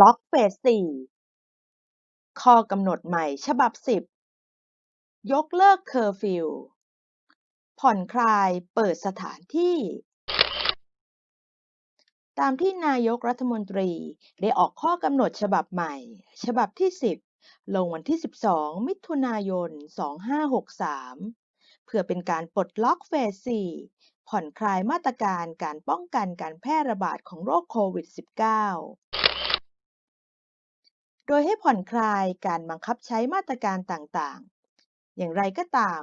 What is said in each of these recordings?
ล็อกเฟส4ข้อกำหนดใหม่ฉบับ10ยกเลิกเคอร์ฟิว ผ่อนคลายเปิดสถานที่ ตามที่นายกรัฐมนตรีได้ออกข้อกำหนดฉบับใหม่ ฉบับที่ 10 ลงวันที่ 12 มิถุนายน 2563 เพื่อเป็นการปลดล็อกเฟส4ผ่อนคลายมาตรการการป้องกันการแพร่ระบาดของโรคโควิด -19 โดยให้ผ่อนคลายการบังคับใช้มาตรการต่างๆ อย่างไรก็ตาม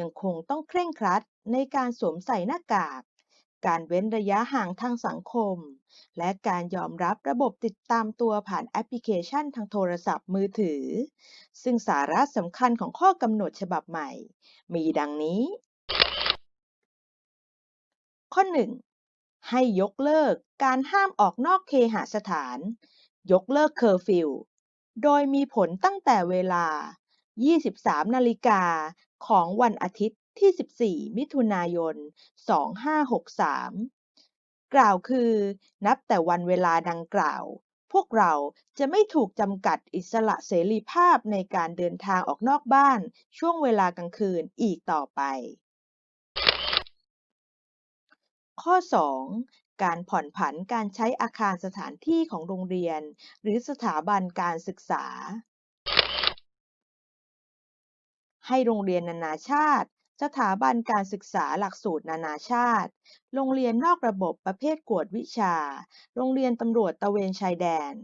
ยังคงต้องเคร่งครัดในการสวมใส่หน้ากาก การเว้นระยะห่างทางสังคม และการยอมรับระบบติดตามตัวผ่านแอปพลิเคชันทางโทรศัพท์มือถือ ซึ่งสาระสำคัญของข้อกำหนดฉบับใหม่ มีดังนี้ ข้อ 1 ให้ยกเลิกการห้ามออกนอกเคหสถาน ยกเลิกเคอร์ฟิว โดยมีผลตั้งแต่เวลา23นาฬิกา ของวันอาทิตย์ที่14มิถุนายน2563กล่าวคือ นับแต่วันเวลาดังกล่าว พวกเราจะไม่ถูกจำกัดอิสระเสรีภาพในการเดินทางออกนอกบ้านช่วงเวลากลางคืนอีกต่อไป ข้อ2 การผ่อนผันการใช้อาคารสถานที่ของโรงเรียน หรือสถาบันการศึกษา ให้โรงเรียนนานาชาติ สถาบันการศึกษาหลักสูตรนานาชาติ โรงเรียนนอกระบบประเภทกวดวิชา โรงเรียนตำรวจตะเวนชายแดน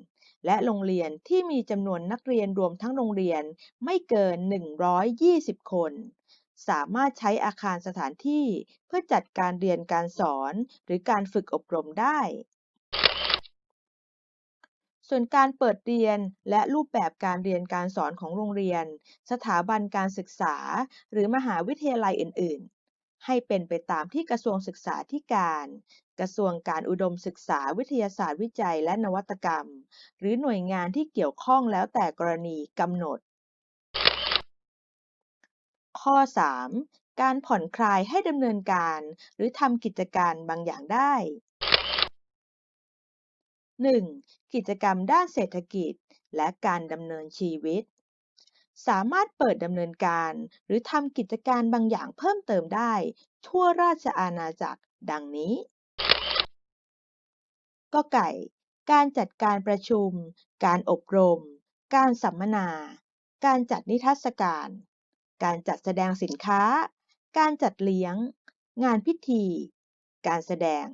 และโรงเรียนที่มีจำนวนนักเรียนรวมทั้งโรงเรียนไม่เกิน 120 คน สามารถใช้อาคารสถานที่เพื่อจัดการเรียนการสอน หรือการฝึกอบรมได้ ส่วนการเปิดเรียนและรูปแบบการเรียนการสอนของโรงเรียน สถาบันการศึกษา หรือมหาวิทยาลัยอื่น ๆ ให้เป็นไปตามที่กระทรวงศึกษาธิการ กระทรวงการอุดมศึกษาวิทยาศาสตร์วิจัยและนวัตกรรม หรือหน่วยงานที่เกี่ยวข้องแล้วแต่กรณีกำหนด ข้อ 3 การผ่อนคลายให้ดำเนินการ หรือทำกิจการบางอย่างได้ 1. กิจกรรมด้านเศรษฐกิจ และการดำเนินชีวิต สามารถเปิดดำเนินการ หรือทำกิจการบางอย่างเพิ่มเติมได้ ทั่วราชอาณาจักร ดังนี้ก็ไก่ การจัดการประชุม การอบรม การสัมมนา การจัดนิทรรศการ การจัดแสดงสินค้า การจัดเลี้ยง งานพิธี การแสดง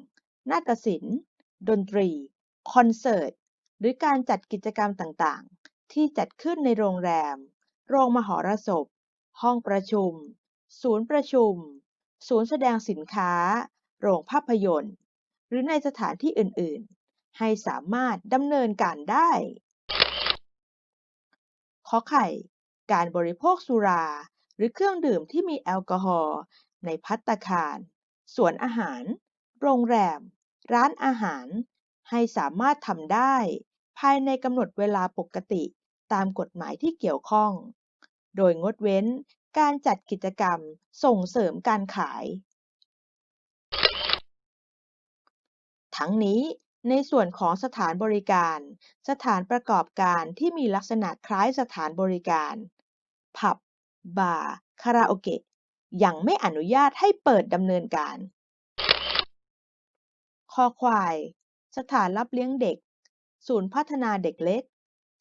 นาฏศิลป์ ดนตรี คอนเสิร์ต หรือการจัดกิจกรรมต่างๆ ที่จัดขึ้นในโรงแรม โรงมหรสพ ห้องประชุม ศูนย์ประชุม ศูนย์แสดงสินค้า โรงภาพยนตร์ หรือในสถานที่อื่น ๆ ให้สามารถดำเนินการได้ ขอไข่ การบริโภคสุรา หรือเครื่องดื่มที่มีแอลกอฮอล์ในภัตตาคาร สวนอาหาร โรงแรม ร้านอาหาร ให้สามารถทำได้ ภายในกำหนดเวลาปกติตามกฎหมายที่เกี่ยวข้อง โดยงดเว้นการจัดกิจกรรมส่งเสริมการขาย ทั้งนี้ในส่วนของสถานบริการ สถานประกอบการที่มีลักษณะคล้ายสถานบริการ ผับ บาร์ คาราโอเกะ ยังไม่อนุญาตให้เปิดดำเนินการ คอควาย สถานรับเลี้ยงเด็ก ศูนย์พัฒนาเด็กเล็ก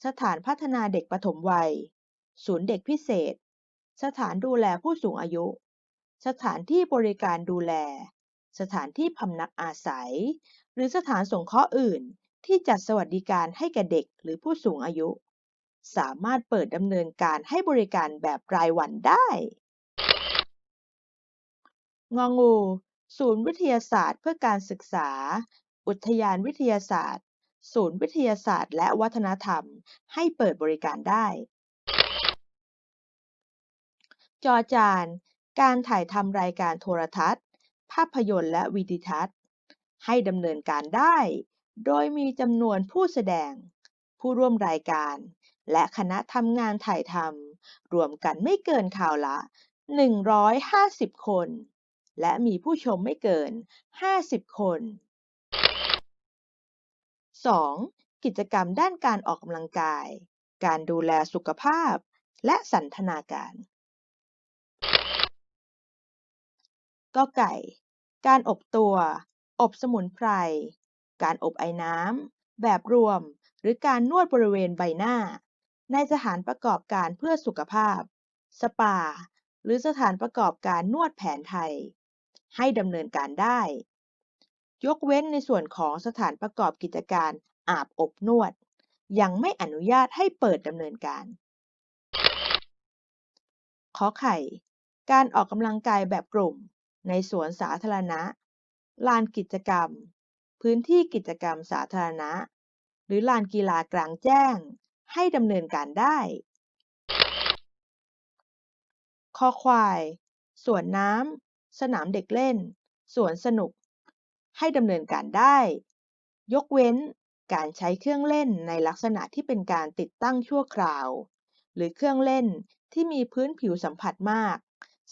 สถานพัฒนาเด็กปฐมวัย ศูนย์เด็กพิเศษ สถานดูแลผู้สูงอายุ สถานที่บริการดูแล สถานที่พำนักอาศัย หรือสถานสงเคราะห์อื่นที่จัดสวัสดิการให้แก่เด็กหรือผู้สูงอายุ สามารถเปิดดำเนินการให้บริการแบบรายวันได้ งองู ศูนย์วิทยาศาสตร์เพื่อการศึกษา อุทยานวิทยาศาสตร์ ศูนย์วิทยาศาสตร์และวัฒนธรรม ให้เปิดบริการได้ จอจาน การถ่ายทำรายการโทรทัศน์ ภาพยนตร์และวิดิทัศน์ ให้ดำเนินการได้ โดยมีจำนวนผู้แสดง ผู้ร่วมรายการ และคณะทำงานถ่ายทำรวมกันไม่เกินข่าวละ 150 คน และมีผู้ชมไม่เกิน 50 คน 2. กิจกรรมด้านการออกกำลังกาย การดูแลสุขภาพ และสันทนาการกอไก่ การอบตัว อบสมุนไพร การอบไอน้ำ แบบรวม หรือการนวดบริเวณใบหน้า ในสถานประกอบการเพื่อสุขภาพ สปา หรือสถานประกอบการนวดแผนไทย ให้ดำเนินการได้ ยกเว้นในส่วนของสถานประกอบกิจการอาบอบนวด ยังไม่อนุญาตให้เปิดดำเนินการ ขอไข่ การออกกำลังกายแบบกลุ่ม ในสวนสาธารณะ ลานกิจกรรม พื้นที่กิจกรรมสาธารณะ หรือลานกีฬากลางแจ้ง ให้ดำเนินการได้คอควาย สวนน้ำ สนามเด็กเล่น สวนสนุก ให้ดำเนินการได้ ยกเว้นการใช้เครื่องเล่นในลักษณะที่เป็นการติดตั้งชั่วคราว หรือเครื่องเล่นที่มีพื้นผิวสัมผัสมาก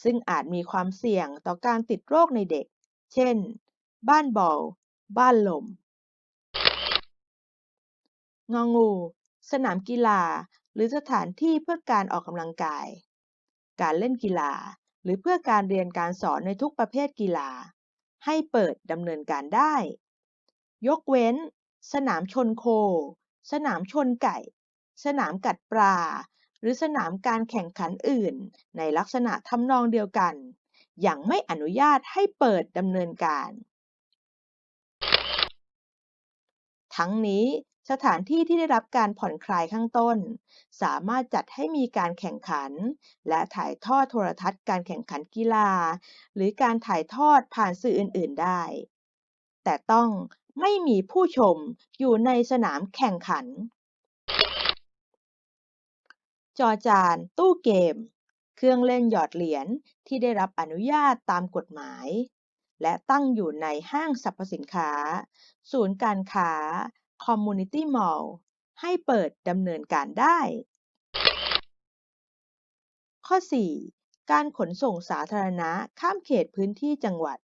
ซึ่งอาจมีความเสี่ยงต่อการติดโรคในเด็ก เช่น บ้านบอล บ้านลม งองู สนามกีฬา หรือสถานที่เพื่อการออกกำลังกาย การเล่นกีฬา หรือเพื่อการเรียนการสอนในทุกประเภทกีฬา ให้เปิดดำเนินการได้ ยกเว้น สนามชนโค สนามชนไก่ สนามกัดปลา หรือสนามการแข่งขันอื่น ในลักษณะทำนองเดียวกัน อยังไม่อนุญาตให้เปิดดำเนินการ ทั้งนี้ สถานที่ที่ได้รับการผ่อนคลายข้างต้น สามารถจัดให้มีการแข่งขัน และถ่ายทอดโทรทัศน์การแข่งขันกีฬา หรือการถ่ายทอดผ่านสื่ออื่น ๆ ได้ แต่ต้องไม่มีผู้ชมอยู่ในสนามแข่งขัน จอจาน ตู้เกม เครื่องเล่นหยอดเหรียญที่ได้รับอนุญาตตามกฎหมาย และตั้งอยู่ในห้างสรรพสินค้า ศูนย์การค้า คอมมูนิตี้มอลล์ให้เปิดดำเนินการได้ ข้อ 4 การขนส่งสาธารณะข้ามเขตพื้นที่จังหวัด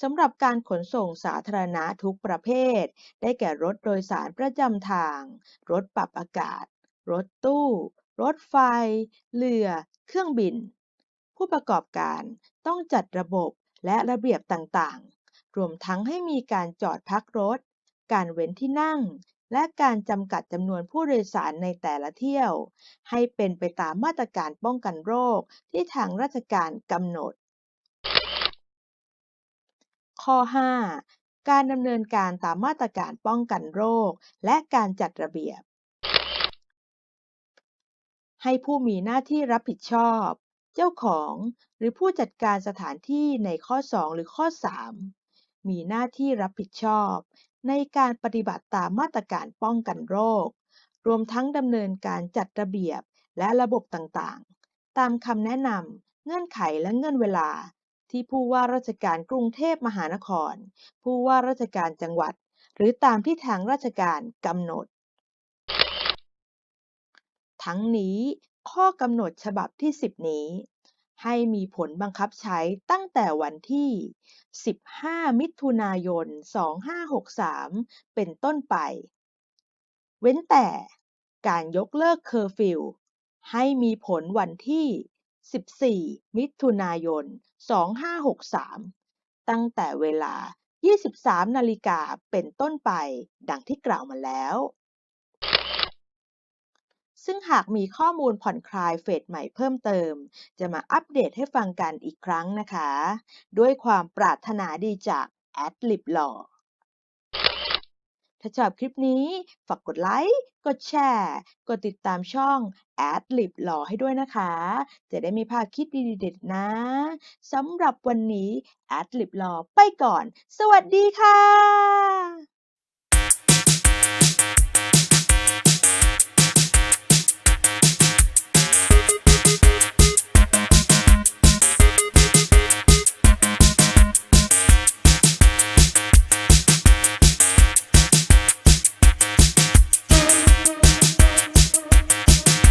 สำหรับการขนส่งสาธารณะทุกประเภท ได้แก่รถโดยสารประจำทาง รถปรับอากาศ รถตู้ รถไฟ เรือ เครื่องบิน ผู้ประกอบการต้องจัดระบบและระเบียบต่างๆ รวมทั้งให้มีการจอดพักรถ การเว้นที่นั่ง และการจำกัดจำนวนผู้โดยสารในแต่ละเที่ยว ให้เป็นไปตามมาตรการป้องกันโรคที่ทางราชการกำหนด ข้อ 5 การดำเนินการตามมาตรการป้องกันโรค และการจัดระเบียบ ให้ผู้มีหน้าที่รับผิดชอบ เจ้าของ หรือผู้จัดการสถานที่ในข้อ 2 หรือข้อ 3 มีหน้าที่รับผิดชอบ ในการปฏิบัติตามมาตรการป้องกันโรค รวมทั้งดำเนินการจัดระเบียบและระบบต่างๆ ตามคำแนะนำเงื่อนไขและเงื่อนเวลา ที่ผู้ว่าราชการกรุงเทพมหานคร ผู้ว่าราชการจังหวัด หรือตามที่ทางราชการกำหนด ทั้งนี้ข้อกำหนดฉบับที่ 10 นี้ ให้มีผลบังคับใช้ตั้งแต่วันที่ 15 มิถุนายน 2563 เป็นต้นไป เว้นแต่การยกเลิกเคอร์ฟิวให้มีผลวันที่ 14 มิถุนายน 2563 ตั้งแต่เวลา 23 นาฬิกาเป็นต้นไป ดังที่กล่าวมาแล้ว ซึ่งหากมีข้อมูลผ่อนคลายเฟสใหม่เพิ่มเติม จะมาอัปเดตให้ฟังกันอีกครั้งนะคะ ด้วยความปรารถนาดีจาก Adlib Law ถ้าชอบคลิปนี้ ฝากกดไลค์ กดแชร์ กดติดตามช่อง Adlib Law ให้ด้วยนะคะ จะได้ม่พลาดคลิปดีๆเด็ดนะสำหรับวันนี้ Adlib Law ไปก่อน สวัสดีค่ะ